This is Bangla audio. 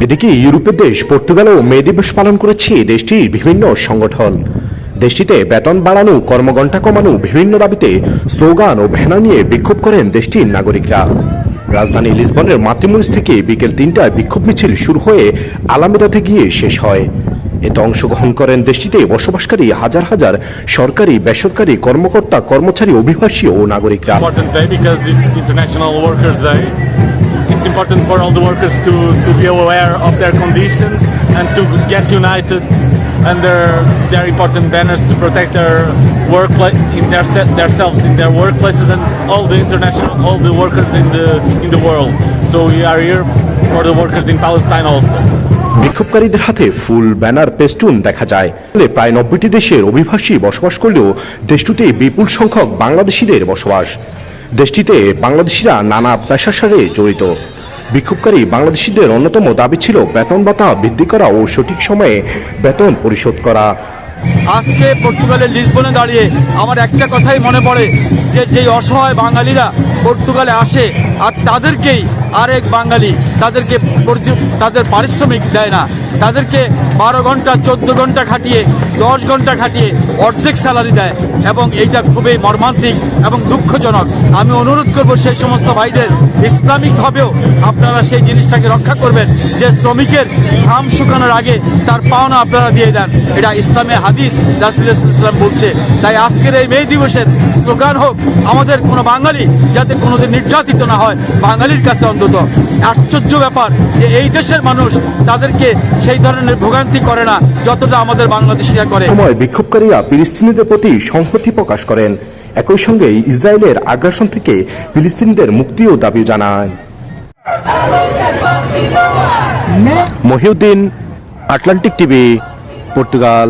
এদিকে ইউরোপের দেশ, পর্তুগালও মে দিবস পালন করেছে দেশটির বিভিন্ন সংগঠন। দেশটিতে বেতন বাড়ানো, কর্মঘণ্টা কমানো, বিভিন্ন দাবিতে স্লোগান ও ভ্যানা নিয়ে বিক্ষোভ করেন দেশটির নাগরিকরা। রাজধানী লিসবনের মাতৃমরিচ থেকে বিকেল তিনটায় বিক্ষোভ মিছিল শুরু হয়ে আলামেদাতে গিয়ে শেষ হয়। এতে অংশগ্রহণ করেন দেশটিতে বসবাসকারী হাজার হাজার সরকারি, বেসরকারি কর্মকর্তা, কর্মচারী, অভিবাসী ও নাগরিকরা। It's important for all the workers to, to be aware of their condition and to get united under their important banners to protect their work in their se- themselves in their workplaces and all the international all the workers in the in the world. So we are here for the workers in Palestine also. বিক্ষোভকারীদের হাতে ফুল ব্যানার পেস্টুন দেখা যায় প্রায় নব্বইটি দেশের অভিবাসী বসবাস করলেও দেশটিতে বিপুল সংখ্যক বাংলাদেশিদের বসবাস দেশটিতে বাংলাদেশিরা নানা পেশার সাথে জড়িত বিক্ষোভকারী বাংলাদেশিদের অন্যতম দাবি ছিল বেতন ভাতা বৃদ্ধি করা ও সঠিক সময়ে বেতন পরিশোধ করা। আজকে পর্তুগালের লিসবনে দাঁড়িয়ে আমার একটা কথাই মনে পড়ে যে যেই অসহায় বাঙালিরা পর্তুগালে আসে আর তাদেরকেই আরেক বাঙালি তাদেরকে তাদের পারিশ্রমিক দেয় না। তাদেরকে বারো ঘণ্টা, চোদ্দ ঘণ্টা খাটিয়ে, দশ ঘণ্টা খাটিয়ে অর্ধেক স্যালারি দেয় এবং এইটা খুবই মর্মান্তিক এবং দুঃখজনক। আমি অনুরোধ করব সেই সমস্ত ভাইদের, ইসলামিকভাবেও আপনারা সেই জিনিসটাকে রক্ষা করবেন যে শ্রমিকের ঘাম শুকানোর আগে তার পাওনা আপনারা দিয়ে দেন। এটা ইসলামে হাদিস, রাসুল ইসলাম বলছে। তাই আজকের এই মে দিবসের স্লোগান হোক, আমাদের কোনো বাঙালি যাতে কোনোদিন নির্যাতিত না হয়, বাঙালির কাছে অন্তত। আশ্চর্য ব্যাপার যে এই দেশের মানুষ তাদেরকে সেই ধরনের ভোগান্তি করে না যতটা আমাদের বাংলাদেশিরা করে। সময় বিক্ষোভকারীরা ফিলিস্তিনিদের প্রতি সংহতি প্রকাশ করেন। একই সঙ্গে ইসরায়েলের আগ্রাসন থেকে ফিলিস্তিনিদের মুক্তিও দাবি জানান। Mohiuddin, Atlantic TV, Portugal.